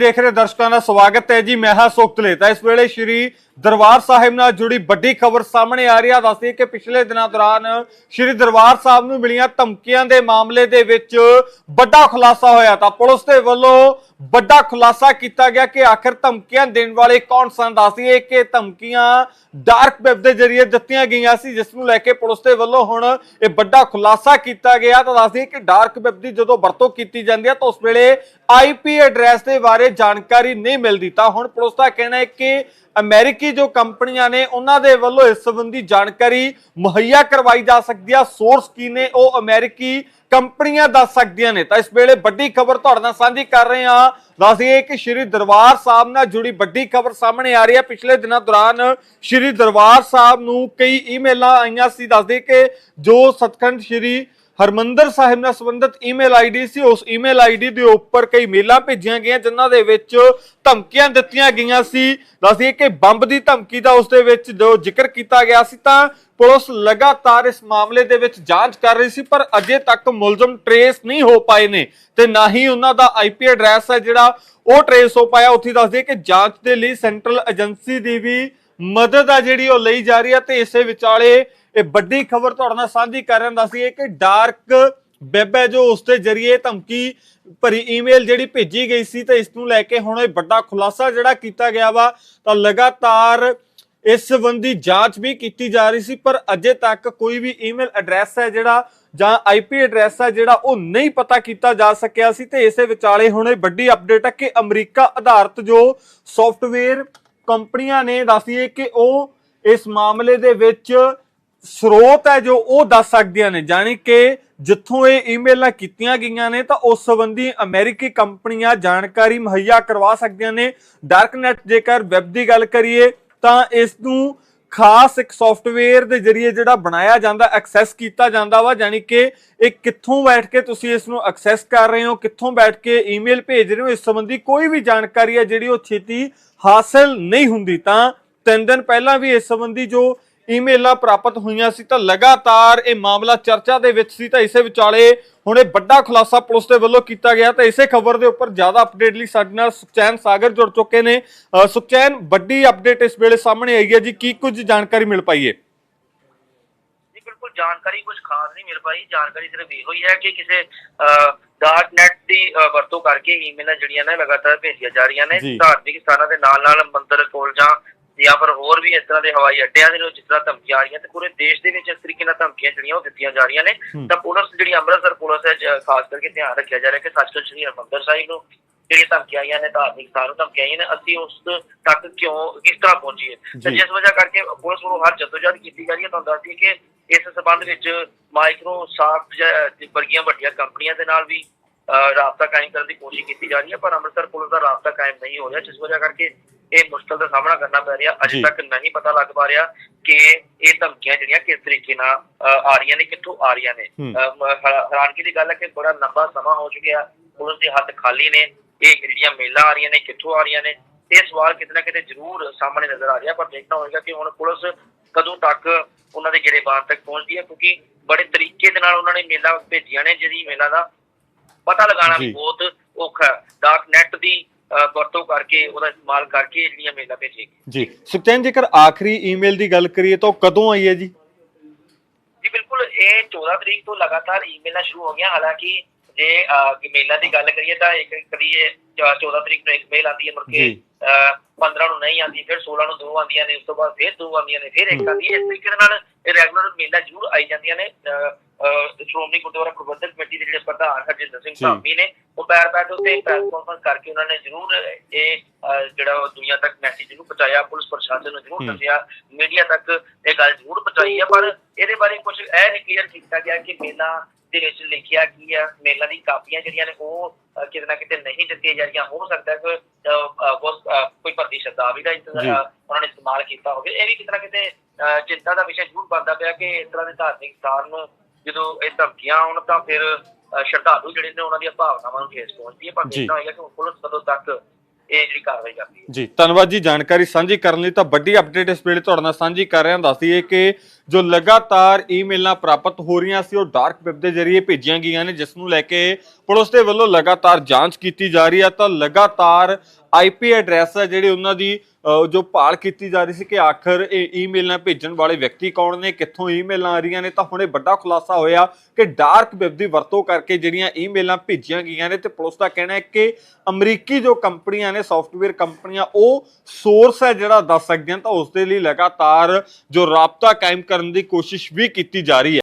ਦੇਖ ਰਹੇ ਦਰਸ਼ਕਾਂ ਦਾ ਸਵਾਗਤ ਹੈ ਜੀ ਮੈਂ ਹਾਂ ਸੁਖਤਲੇ। ਤਾਂ ਇਸ ਵੇਲੇ ਸ਼੍ਰੀ ਦਰਬਾਰ ਸਾਹਿਬ ਨਾਲ ਜੁੜੀ ਵੱਡੀ ਖਬਰ ਸਾਹਮਣੇ ਆ ਰਹੀ ਹੈ ਦੱਸਦੀ ਕਿ ਪਿਛਲੇ ਦਿਨਾਂ ਦੌਰਾਨ ਸ਼੍ਰੀ ਦਰਬਾਰ ਸਾਹਿਬ ਨੂੰ ਮਿਲੀਆਂ ਧਮਕੀਆਂ ਦੇ ਮਾਮਲੇ ਦੇ ਵਿੱਚ ਵੱਡਾ ਖੁਲਾਸਾ ਹੋਇਆ ਤਾਂ ਪੁਲਿਸ ਦੇ ਵੱਲੋਂ ਵੱਡਾ ਖੁਲਾਸਾ ਕੀਤਾ ਗਿਆ ਕਿ ਆਖਿਰ ਧਮਕੀਆਂ ਦੇਣ ਵਾਲੇ ਕੌਣ ਸਨ? ਦੱਸਦੀਏ ਕਿ ਧਮਕੀਆਂ ਡਾਰਕ ਵੈਬ ਦੇ ਜ਼ਰੀਏ ਦਿੱਤੀਆਂ ਗਈਆਂ ਸੀ, ਜਿਸ ਨੂੰ ਲੈ ਕੇ ਪੁਲਿਸ ਦੇ ਵੱਲੋਂ ਹੁਣ ਇਹ ਵੱਡਾ ਖੁਲਾਸਾ ਕੀਤਾ ਗਿਆ। ਤਾਂ ਦੱਸਦੀਏ ਕਿ ਡਾਰਕ ਵੈਬ ਦੀ ਜਦੋਂ ਵਰਤੋਂ ਕੀਤੀ ਜਾਂਦੀ ਹੈ ਤਾਂ ਉਸ ਵੇਲੇ ਆਈਪੀ ਐਡਰੈਸ ਦੇ ਬਾਰੇ ਜਾਣਕਾਰੀ ਨਹੀਂ ਮਿਲਦੀ। ਤਾਂ ਹੁਣ ਪੁਲਿਸ ਦਾ ਕਹਿਣਾ ਹੈ ਕਿ ਅਮਰੀਕੀ ਜੋ ਕੰਪਨੀਆਂ ਨੇ ਉਹਨਾਂ ਦੇ ਵੱਲੋਂ ਇਸ ਸੰਬੰਧੀ ਜਾਣਕਾਰੀ ਮੁਹੱਈਆ ਕਰਵਾਈ ਜਾ ਸਕਦੀ ਹੈ ਸੋਰਸ ਕੀ ਨੇ ਉਹ ਅਮਰੀਕੀ ਕੰਪਨੀਆਂ ਦੱਸ ਸਕਦੀਆਂ ਨੇ। ਤਾਂ ਇਸ ਵੇਲੇ ਵੱਡੀ ਖਬਰ ਤੁਹਾਡੇ ਨਾਲ ਸਾਂਝੀ ਕਰ ਰਹੇ ਹਾਂ। ਦੱਸਦੀਏ ਕਿ ਸ਼੍ਰੀ ਦਰਬਾਰ ਸਾਹਿਬ ਨਾਲ ਜੁੜੀ ਵੱਡੀ ਖਬਰ ਸਾਹਮਣੇ ਆ ਰਹੀ ਹੈ। ਪਿਛਲੇ ਦਿਨਾਂ ਦੌਰਾਨ ਸ਼੍ਰੀ ਦਰਬਾਰ ਸਾਹਿਬ ਨੂੰ ਕਈ ਈਮੇਲਾਂ ਆਈਆਂ ਸੀ। ਦੱਸਦੇ ਕਿ ਜੋ ਸਤਖੰਡ ਸ਼੍ਰੀ ਹਰਮੰਦਰ ਸਾਹਿਬ ਨਾਲ ਸੰਬੰਧਿਤ ਈਮੇਲ ਆਈਡੀ ਸੀ। ਉਸ ਈਮੇਲ ਆਈਡੀ ਦੇ ਉੱਪਰ ਕਈ ਮੇਲਾਂ ਭੇਜੀਆਂ ਗਈਆਂ, ਜਿਨ੍ਹਾਂ ਦੇ ਵਿੱਚ ਧਮਕੀਆਂ ਦਿੱਤੀਆਂ ਗਈਆਂ ਸੀ। ਦੱਸਦੀਏ ਕਿ ਬੰਬ ਦੀ ਧਮਕੀ ਦਾ ਉਸ ਦੇ ਵਿੱਚ ਜੋ ਜ਼ਿਕਰ ਕੀਤਾ ਗਿਆ ਸੀ ਤਾਂ ਪੁਲਿਸ ਲਗਾਤਾਰ ਇਸ ਮਾਮਲੇ ਦੇ ਵਿੱਚ ਜਾਂਚ ਕਰ ਰਹੀ ਸੀ, ਪਰ ਅਜੇ ਤੱਕ ਮੁਲਜ਼ਮ ਟਰੇਸ ਨਹੀਂ ਹੋ ਪਾਏ ਨੇ ਤੇ ਨਾ ਹੀ ਉਹਨਾਂ ਦਾ ਆਈਪੀ ਐਡਰੈਸ ਹੈ ਜਿਹੜਾ ਉਹ ਟਰੇਸ ਹੋ ਪਾਇਆ। ਉੱਥੇ ਦੱਸਦੇ ਕਿ ਜਾਂਚ ਦੇ ਲਈ ਸੈਂਟਰਲ ਏਜੰਸੀ ਦੀ ਵੀ ਮਦਦ ਆ ਜਿਹੜੀ ਉਹ ਲਈ ਜਾ ਰਹੀ ਹੈ ਤੇ ਇਸੇ ਵਿਚਾਲੇ ਇਹ ਵੱਡੀ ਖਬਰ ਤੁਹਾਡੇ ਨਾਲ ਸਾਂਝੀ ਕਰ ਰਹੇ ਦੱਸੀਏ ਕਿ ਡਾਰਕ ਵੈਬ ਹੈ ਜੋ ਉਸ ਦੇ ਜ਼ਰੀਏ ਧਮਕੀ ਭਰੀ ਈਮੇਲ ਜਿਹੜੀ ਭੇਜੀ ਗਈ ਸੀ ਤੇ ਇਸ ਨੂੰ ਲੈ ਕੇ ਹੁਣ ਇਹ ਵੱਡਾ ਖੁਲਾਸਾ ਜਿਹੜਾ ਕੀਤਾ ਗਿਆ ਵਾ, ਤਾਂ ਲਗਾਤਾਰ ਇਸ ਸੰਬੰਧੀ ਜਾਂਚ ਵੀ ਕੀਤੀ ਜਾ ਰਹੀ ਸੀ, ਪਰ ਅਜੇ ਤੱਕ ਕੋਈ ਵੀ ਈਮੇਲ ਐਡਰੈਸ ਹੈ ਜਿਹੜਾ ਜਾਂ ਆਈਪੀ ਐਡਰੈਸ ਹੈ ਜਿਹੜਾ ਉਹ ਨਹੀਂ ਪਤਾ ਕੀਤਾ ਜਾ ਸਕਿਆ ਸੀ ਤੇ ਇਸੇ ਵਿਚਾਲੇ ਹੁਣ ਇਹ ਵੱਡੀ ਅਪਡੇਟ ਹੈ ਕਿ ਅਮਰੀਕਾ ਆਧਾਰਿਤ ਜੋ ਸੌਫਟਵੇਅਰ ਕੰਪਨੀਆਂ ਨੇ ਦੱਸੀਏ ਕਿ ਉਹ ਇਸ ਮਾਮਲੇ ਦੇ ਵਿੱਚ ਸਰੋਤ ਹੈ ਜੋ ਉਹ ਦੱਸ ਸਕਦੀਆਂ ਨੇ। ਜਾਣੀ ਕਿ ਜਿੱਥੋਂ ਇਹ ਈਮੇਲਾਂ ਕੀਤੀਆਂ ਗਈਆਂ ਨੇ ਤਾਂ ਉਸ ਸੰਬੰਧੀ ਅਮਰੀਕੀ ਕੰਪਨੀਆਂ ਜਾਣਕਾਰੀ ਮੁਹੱਈਆ ਕਰਵਾ ਸਕਦੀਆਂ ਨੇ। ਡਾਰਕਨੈਟ ਜੇਕਰ ਵੈਬ ਦੀ ਗੱਲ ਕਰੀਏ ਤਾਂ ਇਸ ਨੂੰ ਖਾਸ ਇੱਕ ਸੌਫਟਵੇਅਰ ਦੇ ਜ਼ਰੀਏ ਜਿਹੜਾ ਬਣਾਇਆ ਜਾਂਦਾ ਐਕਸੈਸ ਕੀਤਾ ਜਾਂਦਾ ਵਾ ਯਾਨੀ ਕਿ ਇਹ ਕਿੱਥੋਂ ਬੈਠ ਕੇ ਤੁਸੀਂ ਇਸ ਨੂੰ ਐਕਸੈਸ ਕਰ ਰਹੇ ਹੋ, ਕਿੱਥੋਂ ਬੈਠ ਕੇ ਈਮੇਲ ਭੇਜ ਰਹੇ ਹੋ, ਇਸ ਸੰਬੰਧੀ ਕੋਈ ਵੀ ਜਾਣਕਾਰੀ ਹੈ ਜਿਹੜੀ ਉਹ ਛੇਤੀ ਹਾਸਲ ਨਹੀਂ ਹੁੰਦੀ। ਤਾਂ ਤਿੰਨ ਦਿਨ ਪਹਿਲਾਂ ਵੀ ਇਸ ਸੰਬੰਧੀ ਜੋ ਈਮੇਲਾਂ ਪ੍ਰਾਪਤ ਹੋਈਆਂ ਸੀ ਤਾਂ ਲਗਾਤਾਰ ਇਹ ਮਾਮਲਾ ਚਰਚਾ ਦੇ ਵਿੱਚ ਸੀ ਤਾਂ ਇਸੇ ਵਿਚਾਲੇ ਹੁਣ ਇਹ ਵੱਡਾ ਖੁਲਾਸਾ ਪੁਲਿਸ ਦੇ ਵੱਲੋਂ ਕੀਤਾ ਗਿਆ ਤਾਂ ਇਸੇ ਖਬਰ ਦੇ ਉੱਪਰ ਜ਼ਿਆਦਾ ਅਪਡੇਟ ਲਈ ਸਾਡੇ ਨਾਲ ਸੁਖਚੈਨ ਸਾਗਰ ਜੁੜ ਚੁੱਕੇ ਨੇ। ਸੁਖਚੈਨ ਵੱਡੀ ਅਪਡੇਟ ਇਸ ਵੇਲੇ ਸਾਹਮਣੇ ਆਈ ਹੈ ਜੀ। ਕੀ ਕੁਝ ਜਾਣਕਾਰੀ ਮਿਲ ਪਾਈ ਹੈ? ਜੀ ਬਿਲਕੁਲ ਜਾਣਕਾਰੀ ਕੁਝ ਖਾਸ ਨਹੀਂ ਮਿਲ ਪਾਈ। ਜਾਣਕਾਰੀ ਸਿਰਫ ਇਹੋ ਹੀ ਹੈ ਕਿ ਕਿਸੇ ਡਾਰਕ ਨੈਟ ਦੀ ਵਰਤੋਂ ਕਰਕੇ ਈਮੇਲਾਂ ਜਿਹੜੀਆਂ ਨੇ ਲਗਾਤਾਰ ਭੇਜੀਆਂ ਜਾ ਰਹੀਆਂ ਨੇ। ਧਾਰਮਿਕ ਸਥਾਨਾਂ ਦੇ ਨਾਲ ਨਾਲ ਮੰਦਰ ਕੋਲਜਾਂ ਜਾਂ ਫਿਰ ਹੋਰ ਵੀ ਇਸ ਤਰ੍ਹਾਂ ਦੇ ਹਵਾਈ ਅੱਡਿਆਂ ਦੇ ਨੂੰ ਜਿਸ ਤਰ੍ਹਾਂ ਧਮਕੀਆਂ ਆ ਰਹੀਆਂ ਤੇ ਪੂਰੇ ਦੇਸ਼ ਦੇ ਵਿੱਚ ਇਸ ਤਰੀਕੇ ਨਾਲ ਧਮਕੀਆਂ ਜਿਹੜੀਆਂ ਉਹ ਦਿੱਤੀਆਂ ਜਾ ਰਹੀਆਂ ਨੇ। ਤਾਂ ਪੁਲਿਸ ਜਿਹੜੀ ਅੰਮ੍ਰਿਤਸਰ ਪੁਲਿਸ ਹੈ ਜ- ਖਾਸ ਕਰਕੇ ਧਿਆਨ ਰੱਖਿਆ ਜਾ ਰਿਹਾ ਕਿ ਸੱਚਖੰਡ ਸ੍ਰੀ ਹਰਿਮੰਦਰ ਸਾਹਿਬ ਨੂੰ ਜਿਹੜੀਆਂ ਧਮਕੀਆਂ ਆਈਆਂ ਨੇ ਧਾਰਮਿਕ ਸਥਾਨ ਨੂੰ ਧਮਕੀਆਂ ਆਈਆਂ ਨੇ ਅਸੀਂ ਉਸ ਤੱਕ ਕਿਉਂ ਕਿਸ ਤਰ੍ਹਾਂ ਪਹੁੰਚੀਏ ਤੇ ਜੀ। ਜਿਸ ਵਜ੍ਹਾ ਕਰਕੇ ਪੁਲਿਸ ਵੱਲੋਂ ਹਰ ਜਦੋਜਹਦ ਕੀਤੀ ਜਾ ਰਹੀ ਹੈ ਤੁਹਾਨੂੰ ਦੱਸਦੀ ਕਿ ਇਸ ਸਬੰਧ ਵਿੱਚ ਮਾਈਕਰੋਸਾਫਟ ਵਰਗੀਆਂ ਵੱਡੀਆਂ ਕੰਪਨੀਆਂ ਦੇ ਨਾਲ ਵੀ ਰਾਬਤਾ ਕਾਇਮ ਕਰਨ ਦੀ ਕੋਸ਼ਿਸ਼ ਕੀਤੀ ਜਾ ਰਹੀ ਹੈ ਪਰ ਅੰਮ੍ਰਿਤਸਰ ਪੁਲਿਸ ਦਾ ਰਾਬਤਾ ਕਾਇਮ ਨਹੀਂ ਹੋ ਰਿਹਾ ਜਿਸ ਵਜ੍ਹਾ ਕਰਕੇ ਇਹ ਮੁਸ਼ਕਲ ਦਾ ਸਾਹਮਣਾ ਕਰਨਾ ਪੈ ਰਿਹਾ। ਅਜੇ ਤੱਕ ਨਹੀਂ ਪਤਾ ਲੱਗ ਪਾ ਰਿਹਾ ਕਿ ਇਹ ਧਮਕੀਆਂ ਜਿਹੜੀਆਂ ਕਿਸ ਤਰੀਕੇ ਨਾਲ ਆ ਰਹੀਆਂ ਨੇ ਕਿੱਥੋਂ ਆ ਰਹੀਆਂ ਨੇ। ਹੈਰਾਨਗੀ ਦੀ ਗੱਲ ਹੈ ਕਿ ਬੜਾ ਲੰਬਾ ਸਮਾਂ ਹੋ ਚੁੱਕਿਆ ਪੁਲਿਸ ਦੇ ਹੱਥ ਖਾਲੀ ਨੇ। ਇਹ ਜਿਹੜੀਆਂ ਮੇਲਾਂ ਆ ਰਹੀਆਂ ਨੇ ਕਿੱਥੋਂ ਆ ਰਹੀਆਂ ਨੇ? ਇਹ ਸਵਾਲ ਕਿਤੇ ਨਾ ਕਿਤੇ ਜ਼ਰੂਰ ਸਾਹਮਣੇ ਨਜ਼ਰ ਆ ਰਿਹਾ ਪਰ ਦੇਖਣਾ ਹੋਏਗਾ ਕਿ ਹੁਣ ਪੁਲਿਸ ਕਦੋਂ ਤੱਕ ਉਹਨਾਂ ਦੇ ਗਿਰੇਬਾਨ ਤੱਕ ਪਹੁੰਚਦੀ ਹੈ ਕਿਉਂਕਿ ਬੜੇ ਤਰੀਕੇ ਦੇ ਨਾਲ ਉਹਨਾਂ ਨੇ ਮੇਲਾਂ ਭੇਜੀਆਂ ਨੇ ਜਿਹਦੀ ਮੇਲਾਂ ਦਾ ਪਤਾ ਲਗਾਉਣਾ ਵੀ। ਬਹੁਤ ਔਖਾ ਡਾਰਕ ਨੈਟ ਦੀ ਵਰਤੋਂ ਕਰਕੇ ਉਹਦਾ ਇਸਤੇਮਾਲ ਕਰਕੇ ਜਿਹੜੀਆਂ ਮੇਲਾਂ ਭੇਜੀਆਂ ਜੀ ਸੁਖਚੈਨ ਜੇਕਰ ਆਖਰੀ ਈਮੇਲ ਦੀ ਗੱਲ ਕਰੀਏ ਤਾਂ ਕਦੋਂ ਆਈ ਹੈ ਜੀ ਜੀ ਬਿਲਕੁਲ ਇਹ 14 ਤਰੀਕ ਤੋਂ ਲਗਾਤਾਰ ਈਮੇਲਾਂ ਸ਼ੁਰੂ ਹੋ ਗਈਆਂ ਹਾਲਾਂਕਿ ਜੇ ਮੇਲਾਂ ਦੀ ਗੱਲ ਕਰੀਏ ਤਾਂ ਇੱਕ ਕਦੀ ਇਹ 14 ਤਰੀਕ ਨੂੰ ਇੱਕ ਮੇਲ ਆਉਂਦੀ ਹੈ ਮੁੜ ਕੇ ਜੀ। ਅਹ, 15 ਨੂੰ ਨਹੀਂ ਆਉਂਦੀ ਫਿਰ 16 ਨੂੰ ਦੋ ਆਉਂਦੀਆਂ ਨੇ ਉਸ ਤੋਂ ਬਾਅਦ ਫਿਰ ਦੋ ਆਉਂਦੀਆਂ ਨੇ ਫਿਰ ਇੱਕ। ਆਉਂਦੀ ਹੈ ਇਸ ਤਰੀਕੇ ਨਾਲ ਇਹ ਰੈਗੂਲਰ ਮੇਲਾਂ ਜ਼ਰੂਰ ਆਈ ਜਾਂਦੀਆਂ ਨੇ ਸ਼੍ਰੋਮਣੀ ਗੁਰਦੁਆਰਾ ਪ੍ਰਬੰਧਕ ਕਮੇਟੀ ਦੇ ਜਿਹੜੇ ਪ੍ਰਧਾਨ ਹਰਜਿੰਦਰ ਸਿੰਘ। ਧਾਮੀ ਨੇ ਉਹ ਪੈਰ ਪੈਰ ਦੇ ਉੱਤੇ ਪ੍ਰੈਸ ਕਾਨਫਰੰਸ ਕਰਕੇ ਉਹਨਾਂ ਨੇ ਜ਼ਰੂਰ ਇਹ ਜਿਹੜਾ ਦੁਨੀਆ ਤੱਕ ਮੈਸੇਜ ਜ਼ਰੂਰ ਪਹੁੰਚਾਇਆ ਪੁਲਿਸ ਪ੍ਰਸ਼ਾਸਨ ਨੂੰ ਜ਼ਰੂਰ। ਦੱਸਿਆ ਮੀਡੀਆ ਤੱਕ ਇਹ ਗੱਲ ਜ਼ਰੂਰ ਪਹੁੰਚਾਈ ਹੈ ਪਰ ਇਹਦੇ ਬਾਰੇ ਕੁਝ ਇਹ ਨਹੀਂ ਕਲੀਅਰ ਕੀਤਾ ਗਿਆ ਕਿ ਮੇਲਾ ਦੇ ਵਿੱਚ ਲਿਖਿਆ ਕੀ ਆ ਮੇਲਾ ਦੀ ਕਾਪੀਆਂ ਜਿਹੜੀਆਂ ਨੇ ਉਹ ਕਿਤੇ ਨਾ ਕਿਤੇ ਨਹੀਂ ਦਿੱਤੀਆਂ ਜਾ ਰਹੀਆਂ ਹੋ ਸਕਦਾ ਕਿ ਕੋਈ ਭਰਤੀ ਸ਼ਬਦਾਵਲੀ ਦਾ ਇੰਤਜ਼ਾ- ਜੀ। ਅਹ, ਉਹਨਾਂ ਨੇ ਇਸਤੇਮਾਲ ਕੀਤਾ ਹੋਵੇ ਇਹ ਵੀ ਕਿਤੇ ਨਾ ਕਿਤੇ ਚਿੰਤਾ ਦਾ ਵਿਸ਼ਾ ਜ਼ਰੂਰ ਬਣਦਾ ਪਿਆ ਕਿ ਇਸ ਤਰ੍ਹਾਂ ਦੇ ਧਾਰਮਿਕ ਸਥਾਨ ਨੂੰ ਜਦੋਂ ਇਹ ਧਮਕੀਆਂ ਆਉਣ ਤਾਂ ਫਿਰ ਸ਼ਰਧਾਲੂ ਜਿਹੜੇ ਨੇ ਉਹਨਾਂ ਦੀਆਂ ਭਾਵਨਾਵਾਂ ਨੂੰ ਠੇਸ ਪਹੁੰਚਦੀ ਹੈ ਪਰ। ਦੇਖਣਾ ਹੋਏਗਾ ਕਿ ਪੁਲਿਸ ਕਦੋਂ ਤੱਕ ਇਹ ਜਿਹੜੀ ਕਾਰਵਾਈ ਕਰਦੀ ਹੈ। ਜੀ, ਧੰਨਵਾਦ ਜੀ, ਜਾਣਕਾਰੀ ਸਾਂਝੀ ਕਰਨ ਲਈ ਤਾਂ ਵੱਡੀ ਅਪਡੇਟ ਇਸ ਵੇਲੇ ਤੁਹਾਡੇ ਨਾਲ ਸਾਂਝੀ ਕਰ ਰਹੇ ਹਾਂ ਦੱਸਦੀਏ ਕਿ ਜੋ ਲਗਾਤਾਰ ਈਮੇਲਾਂ ਪ੍ਰਾਪਤ ਹੋ ਰਹੀਆਂ ਸੀ, ਉਹ ਡਾਰਕ ਵੈਬ ਦੇ ਜ਼ਰੀਏ ਭੇਜੀਆਂ ਗਈਆਂ ਨੇ, ਜਿਸ ਨੂੰ ਲੈ ਕੇ ਪੁਲਿਸ ਦੇ ਵੱਲੋਂ ਲਗਾਤਾਰ ਜਾਂਚ ਕੀਤੀ ਜਾ ਰਹੀ ਹੈ। ਤਾਂ ਲਗਾਤਾਰ ਆਈਪੀ ਐਡਰੈਸ ਹੈ, ਜਿਹੜੇ ਉਹਨਾਂ ਦੀ ਜੋ ਭਾਲ ਕੀਤੀ ਜਾ ਰਹੀ ਸੀ ਕਿ ਆਖਰ ਇਹ ਈਮੇਲਾਂ ਭੇਜਣ ਵਾਲੇ ਵਿਅਕਤੀ ਕੌਣ ਨੇ, ਕਿੱਥੋਂ ਈਮੇਲਾਂ ਆ ਰਹੀਆਂ ਨੇ, ਤਾਂ ਹੁਣੇ ਵੱਡਾ ਖੁਲਾਸਾ ਹੋਇਆ ਕਿ ਡਾਰਕ ਵੈਬ ਦੀ ਵਰਤੋਂ ਕਰਕੇ ਜਿਹੜੀਆਂ ਈਮੇਲਾਂ ਭੇਜੀਆਂ ਗਈਆਂ ਨੇ ਤੇ ਪੁਲਿਸ ਦਾ ਕਹਿਣਾ ਹੈ ਕਿ ਅਮਰੀਕੀ ਜੋ ਕੰਪਨੀਆਂ ਨੇ ਸੌਫਟਵੇਅਰ ਕੰਪਨੀਆਂ, ਉਹ ਸੋਰਸ ਹੈ ਜਿਹੜਾ ਦੱਸ ਸਕਦੀਆਂ ਤਾਂ ਉਸ ਦੇ ਲਈ ਲਗਾਤਾਰ ਜੋ ਰਾਬਤਾ ਕਾਇਮ ਕਰਨ ਦੀ ਕੋਸ਼ਿਸ਼ ਵੀ ਕੀਤੀ ਜਾ ਰਹੀ ਹੈ।